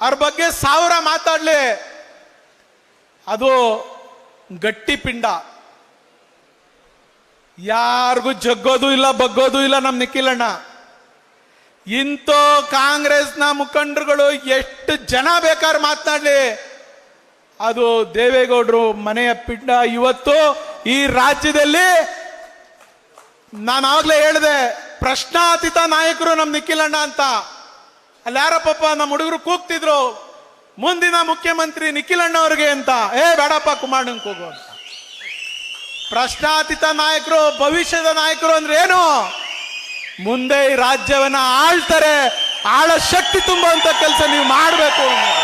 ಅವ್ರ ಬಗ್ಗೆ ಸಾವಿರ ಮಾತಾಡ್ಲಿ. ಅದು ಗಟ್ಟಿ ಪಿಂಡ. ಯಾರಿಗೂ ಜಗ್ಗೋದು ಇಲ್ಲ, ಬಗ್ಗೋದು ಇಲ್ಲ ನಮ್ ನಿಖಿಲಣ್ಣ. ಇಂಥ ಕಾಂಗ್ರೆಸ್ನ ಮುಖಂಡರುಗಳು ಎಷ್ಟು ಜನ ಬೇಕಾದ್ರೆ ಮಾತನಾಡ್ಲಿ. ಅದು ದೇವೇಗೌಡರು ಮನೆಯ ಪಿಂಡ. ಇವತ್ತು ಈ ರಾಜ್ಯದಲ್ಲಿ ನಾನು ಆವಾಗಲೇ ಹೇಳಿದೆ, ಪ್ರಶ್ನಾತೀತ ನಾಯಕರು ನಮ್ಮ ನಿಖಿಲಣ್ಣ ಅಂತ. ಅಲ್ಲಿ ಯಾರಪ್ಪ ನಮ್ಮ ಹುಡುಗರು ಕೂಗ್ತಿದ್ರು. ಮುಂದಿನ ಮುಖ್ಯಮಂತ್ರಿ ನಿಖಿಲಣ್ಣ ಅವ್ರಿಗೆ ಅಂತ. ಏ, ಬೇಡಪ್ಪ ಕುಮಾರಣ್ಣನ್ ಕೂಗು ಅಂತ. ಪ್ರಶ್ನಾತೀತ ನಾಯಕರು, ಭವಿಷ್ಯದ ನಾಯಕರು ಅಂದ್ರೆ ಏನು? ಮುಂದೆ ಈ ರಾಜ್ಯವನ್ನ ಆಳ್ತಾರೆ, ಆಳ ಶಕ್ತಿ ತುಂಬುವಂತ ಕೆಲಸ ನೀವು ಮಾಡಬೇಕು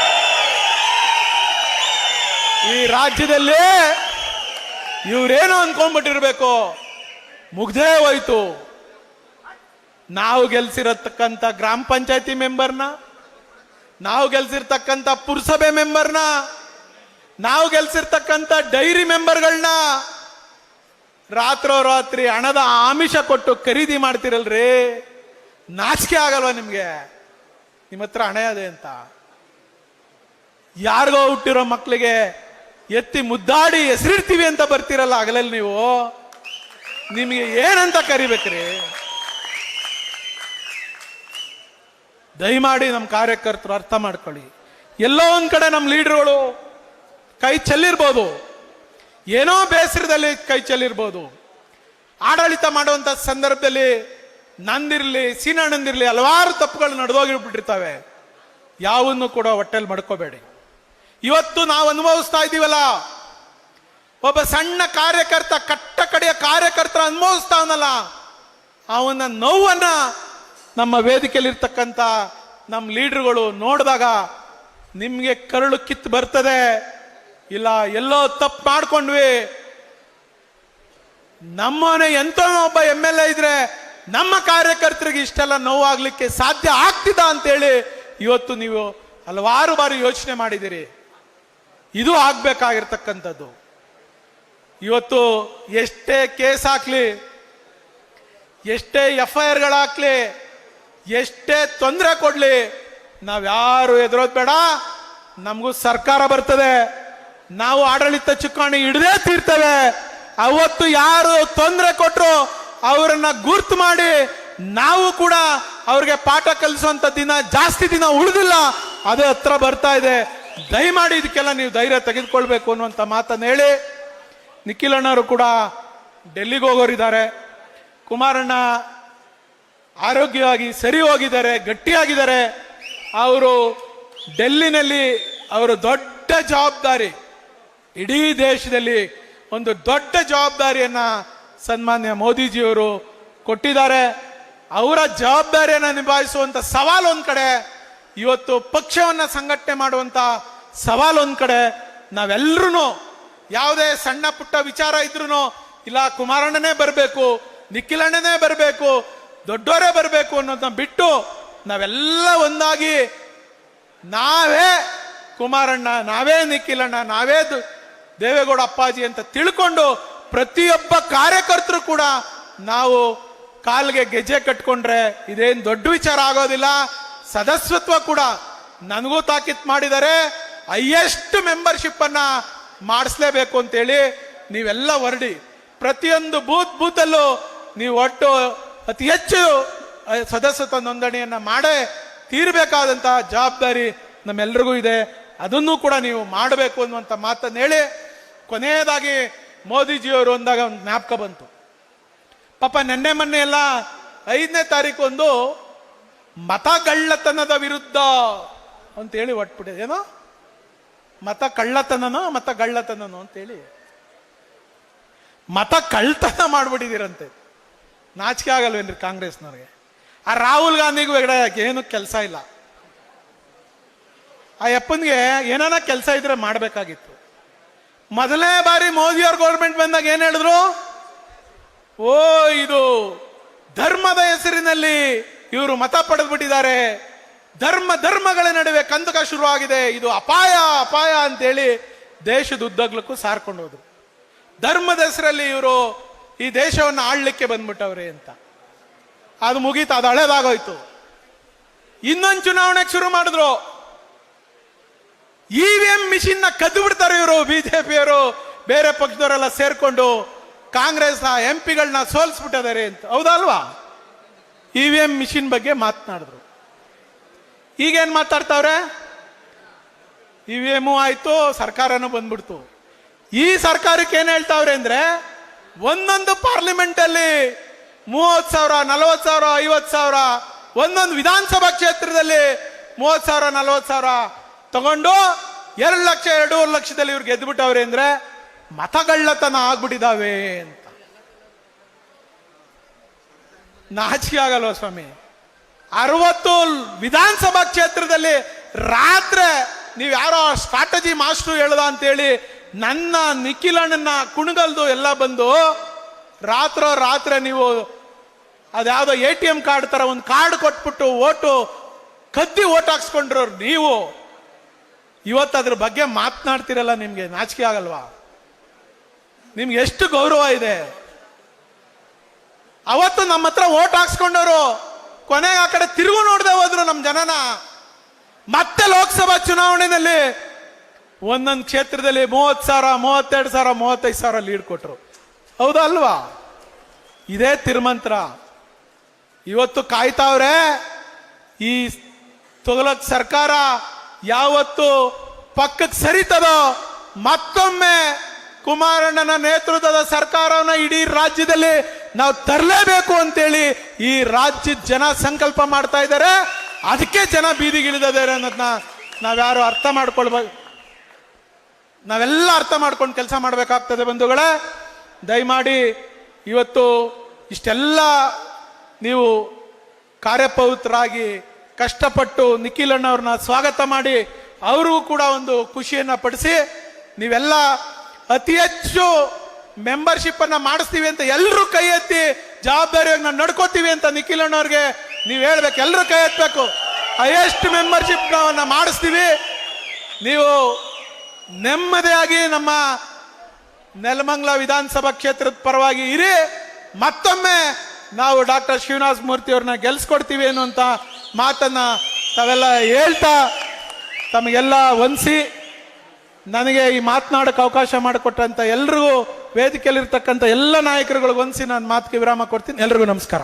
ಈ ರಾಜ್ಯದಲ್ಲಿ ಇವ್ರೇನು ಅನ್ಕೊಂಡ್ಬಿಟ್ಟಿರ್ಬೇಕು ಮುಗ್ದೇ ಹೋಯ್ತು. ನಾವು ಗೆಲ್ಸಿರತಕ್ಕಂಥ ಗ್ರಾಮ ಪಂಚಾಯತಿ ಮೆಂಬರ್ನ, ನಾವು ಗೆಲ್ಸಿರ್ತಕ್ಕಂಥ ಪುರಸಭೆ ಮೆಂಬರ್ನ, ನಾವು ಗೆಲ್ಸಿರ್ತಕ್ಕಂಥ ಡೈರಿ ಮೆಂಬರ್ಗಳನ್ನ ರಾತ್ರೋರಾತ್ರಿ ಹಣದ ಆಮಿಷ ಕೊಟ್ಟು ಖರೀದಿ ಮಾಡ್ತಿರಲ್ರಿ? ನಾಚಿಕೆ ಆಗಲ್ವಾ ನಿಮಗೆ? ನಿಮ್ಮ ಹತ್ರ ಹಣ ಅದೇ ಅಂತ. ಯಾರಿಗೋ ಹುಟ್ಟಿರೋ ಮಕ್ಕಳಿಗೆ ಎತ್ತಿ ಮುದ್ದಾಡಿ ಹೆಸರಿಡ್ತೀವಿ ಅಂತ ಬರ್ತೀರಲ್ಲ ಆಗಲಲ್ಲಿ ನೀವು? ನಿಮಗೆ ಏನಂತ ಕರಿಬೇಕ್ರಿ? ದಯಮಾಡಿ ನಮ್ಮ ಕಾರ್ಯಕರ್ತರು ಅರ್ಥ ಮಾಡ್ಕೊಳ್ಳಿ. ಎಲ್ಲೋ ಒಂದು ಕಡೆ ನಮ್ಮ ಲೀಡರ್ಗಳು ಕೈ ಚೆಲ್ಲಿರ್ಬೋದು. ಏನೋ ಬೇಸರದಲ್ಲಿ ಕೈ ಚೆಲ್ಲಿರ್ಬೋದು. ಆಡಳಿತ ಮಾಡುವಂಥ ಸಂದರ್ಭದಲ್ಲಿ ನಂದಿರಲಿ ಸೀನಣ್ಣಂದಿರಲಿ ಹಲವಾರು ತಪ್ಪುಗಳು ನಡೆದೋಗಿಬಿಟ್ಟಿರ್ತವೆ. ಯಾವನ್ನು ಕೂಡ ಹೊಟ್ಟೆಲ್ ಮಡ್ಕೋಬೇಡಿ. ಇವತ್ತು ನಾವು ಅನುಭವಿಸ್ತಾ ಇದ್ದೀವಲ್ಲ, ಒಬ್ಬ ಸಣ್ಣ ಕಾರ್ಯಕರ್ತ, ಕಟ್ಟ ಕಡೆಯ ಕಾರ್ಯಕರ್ತ ಅನುಭವಿಸ್ತಾವನಲ್ಲ, ಅವನ ನೋವನ್ನ ನಮ್ಮ ವೇದಿಕೆಯಲ್ಲಿರ್ತಕ್ಕಂಥ ನಮ್ಮ ಲೀಡ್ರುಗಳು ನೋಡಿದಾಗ ನಿಮಗೆ ಕರುಳು ಕಿತ್ತು ಬರ್ತದೆ. ಇಲ್ಲ, ಎಲ್ಲೋ ತಪ್ಪು ಮಾಡ್ಕೊಂಡ್ವಿ. ನಮ್ಮನೆ ಎಂತೋ ಒಬ್ಬ ಎಂ ಎಲ್ ಎ ಇದ್ರೆ ನಮ್ಮ ಕಾರ್ಯಕರ್ತರಿಗೆ ಇಷ್ಟೆಲ್ಲ ನೋವಾಗಲಿಕ್ಕೆ ಸಾಧ್ಯ ಆಗ್ತಿದ ಅಂತೇಳಿ ಇವತ್ತು ನೀವು ಹಲವಾರು ಬಾರಿ ಯೋಚನೆ ಮಾಡಿದಿರಿ ಇದು ಆಗ್ಬೇಕಾಗಿರ್ತಕ್ಕಂಥದ್ದು. ಇವತ್ತು ಎಷ್ಟೇ ಕೇಸ್ ಹಾಕ್ಲಿ, ಎಷ್ಟೇ ಎಫ್ ಐ ಆರ್ಗಳು ಹಾಕ್ಲಿ ಎಷ್ಟೇ ತೊಂದರೆ ಕೊಡ್ಲಿ, ನಾವ್ಯಾರು ಎದುರೋದ್ ಬೇಡ, ನಮಗೂ ಸರ್ಕಾರ ಬರ್ತದೆ. ನಾವು ಆಡಳಿತ ಚುಕ್ಕಾಣಿ ಹಿಡದೇ ತೀರ್ತೇವೆ. ಅವತ್ತು ಯಾರು ತೊಂದರೆ ಕೊಟ್ಟರು ಅವರನ್ನ ಗುರ್ತು ಮಾಡಿ, ನಾವು ಕೂಡ ಅವ್ರಿಗೆ ಪಾಠ ಕಲಿಸುವಂತ ದಿನ ಜಾಸ್ತಿ ದಿನ ಉಳಿದಿಲ್ಲ, ಅದೇ ಹತ್ರ ಬರ್ತಾ ಇದೆ. ದಯಮಾಡಿ ಇದಕ್ಕೆಲ್ಲ ನೀವು ಧೈರ್ಯ ತೆಗೆದುಕೊಳ್ಬೇಕು ಅನ್ನುವಂತ ಮಾತನ್ನು ಹೇಳಿ ನಿಖಿಲಣ್ಣವರು ಕೂಡ ಡೆಲ್ಲಿಗೆ ಹೋಗೋರಿದ್ದಾರೆ. ಕುಮಾರಣ್ಣ ಆರೋಗ್ಯವಾಗಿ ಸರಿ ಹೋಗಿದ್ದಾರೆ ಗಟ್ಟಿಯಾಗಿದ್ದಾರೆ. ಅವರು ಡೆಲ್ಲಿನಲ್ಲಿ ಅವರು ದೊಡ್ಡ ಜವಾಬ್ದಾರಿ. ಇಡೀ ದೇಶದಲ್ಲಿ ಒಂದು ದೊಡ್ಡ ಜವಾಬ್ದಾರಿಯನ್ನ ಸನ್ಮಾನ್ಯ ಮೋದಿಜಿಯವರು ಕೊಟ್ಟಿದ್ದಾರೆ. ಅವರ ಜವಾಬ್ದಾರಿಯನ್ನು ನಿಭಾಯಿಸುವಂತ ಸವಾಲು ಒಂದ್ ಕಡೆ, ಇವತ್ತು ಪಕ್ಷವನ್ನ ಸಂಘಟನೆ ಮಾಡುವಂತ ಸವಾಲು ಒಂದ್ ಕಡೆ ನಾವೆಲ್ಲರೂ ಯಾವುದೇ ಸಣ್ಣ ಪುಟ್ಟ ವಿಚಾರ ಇದ್ರು ಇಲ್ಲ, ಕುಮಾರಣ್ಣನೇ ಬರಬೇಕು, ನಿಖಿಲಣ್ಣನೇ ಬರಬೇಕು ದೊಡ್ಡವರೇ ಬರಬೇಕು ಅನ್ನೋದನ್ನ ಬಿಟ್ಟು ನಾವೆಲ್ಲ ಒಂದಾಗಿ ನಾವೇ ಕುಮಾರಣ್ಣ, ನಾವೇ ನಿಖಿಲಣ್ಣ, ನಾವೇ ದೇವೇಗೌಡ ಅಪ್ಪಾಜಿ ಅಂತ ತಿಳ್ಕೊಂಡು ಪ್ರತಿಯೊಬ್ಬ ಕಾರ್ಯಕರ್ತರು ಕೂಡ ನಾವು ಕಾಲ್ಗೆ ಗೆಜ್ಜೆ ಕಟ್ಕೊಂಡ್ರೆ ಇದೇನು ದೊಡ್ಡ ವಿಚಾರ ಆಗೋದಿಲ್ಲ. ಸದಸ್ಯತ್ವ ಕೂಡ ನನಗೂ ತಾಕೀತ್ ಮಾಡಿದರೆ ಹೈಯೆಸ್ಟ್ ಮೆಂಬರ್ಶಿಪ್ ಅನ್ನ ಮಾಡಿಸ್ಲೇಬೇಕು ಅಂತೇಳಿ ನೀವೆಲ್ಲ ಹೊರಡಿ. ಪ್ರತಿಯೊಂದು ಬೂತ್, ಬೂತಲ್ಲೂ ನೀವು ಒಟ್ಟು ಅತಿ ಹೆಚ್ಚು ಸದಸ್ಯತ್ವ ನೋಂದಣಿಯನ್ನು ಮಾಡೇ ತೀರ್ಬೇಕಾದಂತಹ ಜವಾಬ್ದಾರಿ ನಮ್ಮೆಲ್ರಿಗೂ ಇದೆ. ಅದನ್ನು ಕೂಡ ನೀವು ಮಾಡಬೇಕು ಅನ್ನುವಂಥ ಮಾತನ್ನು ಹೇಳಿ, ಕೊನೆಯದಾಗಿ ಮೋದಿಜಿಯವರು ಅಂದಾಗ ಒಂದು ಜ್ಞಾಪಕ ಬಂತು. ಪಾಪ ನೆನ್ನೆ ಮೊನ್ನೆ ಎಲ್ಲ ಐದನೇ ತಾರೀಕು ಒಂದು ಮತಗಳ್ಳತನದ ವಿರುದ್ಧ ಅಂತೇಳಿ ಒಟ್ಬಿಟ್ಟಿದೆ. ಏನೋ? ಮತ ಕಳ್ಳತನನೋ ಮತ ಗಳ್ಳತನನೋ ಅಂತೇಳಿ. ಮತ ಕಳ್ತನ ಮಾಡ್ಬಿಟ್ಟಿದ್ದೀರಂತೆ. ನಾಚಿಕೆ ಆಗಲ್ವೇನ್ರಿ ಕಾಂಗ್ರೆಸ್ನವ್ರಿಗೆ? ಆ ರಾಹುಲ್ ಗಾಂಧಿಗೂ ಎಗಡೆ ಏನು ಕೆಲಸ ಇಲ್ಲ. ಆ ಯಪ್ಪನ್ಗೆ ಏನಾನ ಕೆಲಸ ಇದ್ರೆ ಮಾಡಬೇಕಾಗಿತ್ತು. ಮೊದಲನೇ ಬಾರಿ ಮೋದಿ ಅವ್ರ ಗೌರ್ಮೆಂಟ್ ಬಂದಾಗ ಏನ್ ಹೇಳಿದ್ರು? ಓ, ಇದು ಧರ್ಮದ ಹೆಸರಿನಲ್ಲಿ ಇವರು ಮತ ಪಡೆದ್ಬಿಟ್ಟಿದ್ದಾರೆ. ಧರ್ಮ, ಧರ್ಮಗಳ ನಡುವೆ ಕಂದಕ ಶುರುವಾಗಿದೆ. ಇದು ಅಪಾಯ ಅಪಾಯ ಅಂತೇಳಿ ದೇಶದ ಉದ್ದಗ್ಲಕ್ಕೂ ಸಾರ್ಕೊಂಡು ಹೋದ್ರು. ಧರ್ಮದ ಹೆಸರಲ್ಲಿ ಇವರು ಈ ದೇಶವನ್ನು ಆಳ್ಲಿಕ್ಕೆ ಬಂದ್ಬಿಟ್ಟವ್ರೆ ಅಂತ. ಅದು ಮುಗೀತು, ಅದು ಹಳೇದಾಗೋಯ್ತು. ಇನ್ನೊಂದು ಚುನಾವಣೆಗೆ ಶುರು ಮಾಡಿದ್ರು. ಇ ಎಂ ಮಿಷಿನ್ನ ಕದ್ದು ಬಿಡ್ತಾರೆ ಇವರು ಬಿಜೆಪಿಯವರು ಬೇರೆ ಪಕ್ಷದವರೆಲ್ಲ ಸೇರ್ಕೊಂಡು ಕಾಂಗ್ರೆಸ್ ಎಂ ಪಿಗಳನ್ನ ಸೋಲಿಸ್ಬಿಟ್ಟಿದ್ದಾರೆ ಅಂತ. ಹೌದಲ್ವಾ ಇ ವಿ ಎಂ ಮಿಷಿನ್ ಬಗ್ಗೆ ಮಾತನಾಡಿದ್ರು. ಈಗೇನ್ ಮಾತಾಡ್ತಾವ್ರೆ? ಇ ವಿ ಎಂ ಆಯ್ತು, ಸರ್ಕಾರನೂ ಬಂದ್ಬಿಡ್ತು. ಈ ಸರ್ಕಾರಕ್ಕೆ ಏನ್ ಹೇಳ್ತಾವ್ರೆ ಅಂದ್ರೆ ಒಂದೊಂದು ಪಾರ್ಲಿಮೆಂಟಲ್ಲಿ ಅಲ್ಲಿ ಮೂವತ್ ಸಾವಿರ, ನಲವತ್ತು ಸಾವಿರ, ಐವತ್ತು ಸಾವಿರ, ಒಂದೊಂದು ವಿಧಾನಸಭಾ ಕ್ಷೇತ್ರದಲ್ಲಿ ಮೂವತ್ತು ಸಾವಿರ ನಲವತ್ ಸಾವಿರ ತಗೊಂಡು ಎರಡು ಲಕ್ಷ, ಎರಡೂವರೆ ಲಕ್ಷದಲ್ಲಿ ಇವ್ರು ಗೆದ್ದುಬಿಟ್ಟವ್ರೆ ಅಂದ್ರೆ ಮತಗಳ್ಳತನ ಆಗ್ಬಿಟ್ಟಿದಾವೆ ಅಂತ. ನಾಚಿಕೆ ಆಗಲ್ವ ಸ್ವಾಮಿ? ಅರವತ್ತು ವಿಧಾನಸಭಾ ಕ್ಷೇತ್ರದಲ್ಲಿ ರಾತ್ರಿ ನೀವು ಯಾರೋ ಸ್ಟ್ರಾಟಜಿ ಮಾಸ್ಟರ್ ಹೇಳ್ದ ಅಂತೇಳಿ ನನ್ನ ನಿಖಿಲಣ್ಣನ ಕುಣಗಲ್ದು ಎಲ್ಲ ಬಂದು ರಾತ್ರೋ ರಾತ್ರಿ ನೀವು ಅದ್ಯಾವುದೋ ಎ ಟಿ ಎಂ ಕಾರ್ಡ್ ತರ ಒಂದು ಕಾರ್ಡ್ ಕೊಟ್ಬಿಟ್ಟು ಓಟು ಕದ್ದಿ ಓಟ್ ಹಾಕ್ಸ್ಕೊಂಡ್ರು ನೀವು. ಇವತ್ತು ಅದ್ರ ಬಗ್ಗೆ ಮಾತನಾಡ್ತಿರಲ್ಲ ನಿಮಗೆ, ನಾಚಿಕೆ ಆಗಲ್ವಾ? ನಿಮ್ಗೆ ಎಷ್ಟು ಗೌರವ ಇದೆ. ಅವತ್ತು ನಮ್ಮ ಹತ್ರ ಓಟ್ ಹಾಕ್ಸ್ಕೊಂಡವರು, ಕೊನೆಗೆ ಆ ಕಡೆ ತಿರುಗು ನೋಡದೆ ಹೋದ್ರು ನಮ್ಮ ಜನನ. ಮತ್ತೆ ಲೋಕಸಭಾ ಚುನಾವಣೆಯಲ್ಲಿ ಒಂದೊಂದು ಕ್ಷೇತ್ರದಲ್ಲಿ ಮೂವತ್ ಸಾವಿರ, ಮೂವತ್ತೆರಡು ಸಾವಿರ, ಮೂವತ್ತೈದು ಸಾವಿರ ಲೀಡ್ ಕೊಟ್ಟರು ಹೌದಾ ಇದೇ ತಿರುಮಂತ್ರ. ಇವತ್ತು ಕಾಯ್ತಾವ್ರೆ ಈ ತೊಗಲಕ್ ಸರ್ಕಾರ ಯಾವತ್ತು ಪಕ್ಕಕ್ಕೆ ಸರಿತದೋ ಮತ್ತೊಮ್ಮೆ ಕುಮಾರಣ್ಣನ ನೇತೃತ್ವದ ಸರ್ಕಾರವನ್ನ ಇಡೀ ರಾಜ್ಯದಲ್ಲಿ ನಾವು ತರಲೇಬೇಕು ಅಂತೇಳಿ ಈ ರಾಜ್ಯದ ಜನ ಸಂಕಲ್ಪ ಮಾಡ್ತಾ ಇದ್ದಾರೆ. ಅದಕ್ಕೆ ಜನ ಬೀದಿಗಿಳಿದಿದ್ದಾರೆ ಅನ್ನೋದನ್ನ ನಾವ್ಯಾರು ಅರ್ಥ ಮಾಡ್ಕೊಳ್ಬೇಕು ನಾವೆಲ್ಲ ಅರ್ಥ ಮಾಡ್ಕೊಂಡು ಕೆಲಸ ಮಾಡಬೇಕಾಗ್ತದೆ ಬಂಧುಗಳೇ. ದಯಮಾಡಿ ಇವತ್ತು ಇಷ್ಟೆಲ್ಲ ನೀವು ಕಾರ್ಯಪವಿತ್ರರಾಗಿ ಕಷ್ಟಪಟ್ಟು ನಿಖಿಲ್ ಅಣ್ಣವ್ರನ್ನ ಸ್ವಾಗತ ಮಾಡಿ ಅವ್ರಿಗೂ ಕೂಡ ಒಂದು ಖುಷಿಯನ್ನು ಪಡಿಸಿ ನೀವೆಲ್ಲ ಅತಿ ಹೆಚ್ಚು ಮೆಂಬರ್ಶಿಪ್ಪನ್ನು ಮಾಡಿಸ್ತೀವಿ ಅಂತ ಎಲ್ಲರೂ ಕೈ ಎತ್ತಿ ಜವಾಬ್ದಾರಿಯಾಗಿ ನಾವು ನಡ್ಕೋತೀವಿ ಅಂತ ನಿಖಿಲ್ ಅಣ್ಣವ್ರಿಗೆ ನೀವು ಹೇಳ್ಬೇಕು ಎಲ್ಲರೂ ಕೈ ಎತ್ತಬೇಕು ಹೈಯೆಸ್ಟ್ ಮೆಂಬರ್ಶಿಪ್ ಮಾಡಿಸ್ತೀವಿ. ನೀವು ನೆಮ್ಮದಿಯಾಗಿ ನಮ್ಮ ನೆಲಮಂಗ್ಲ ವಿಧಾನಸಭಾ ಕ್ಷೇತ್ರದ ಪರವಾಗಿ ಇರಿ. ಮತ್ತೊಮ್ಮೆ ನಾವು ಡಾಕ್ಟರ್ ಶಿವನಾಥ್ ಮೂರ್ತಿ ಅವ್ರನ್ನ ಗೆಲ್ಸ್ಕೊಡ್ತೀವಿ ಅನ್ನುವಂತ ಮಾತನ್ನ ತಾವೆಲ್ಲ ಹೇಳ್ತಾ ತಮಗೆಲ್ಲ ವಂದಿಸಿ ನನಗೆ ಈ ಮಾತನಾಡಕ್ಕೆ ಅವಕಾಶ ಮಾಡಿಕೊಟ್ಟಂಥ ಎಲ್ರಿಗೂ ವೇದಿಕೆಯಲ್ಲಿರ್ತಕ್ಕಂಥ ಎಲ್ಲ ನಾಯಕರುಗಳಿಗೆ ವಂದಿಸಿ ನಾನು ಮಾತಿಗೆ ವಿರಾಮ ಕೊಡ್ತೀನಿ. ಎಲ್ರಿಗೂ ನಮಸ್ಕಾರ.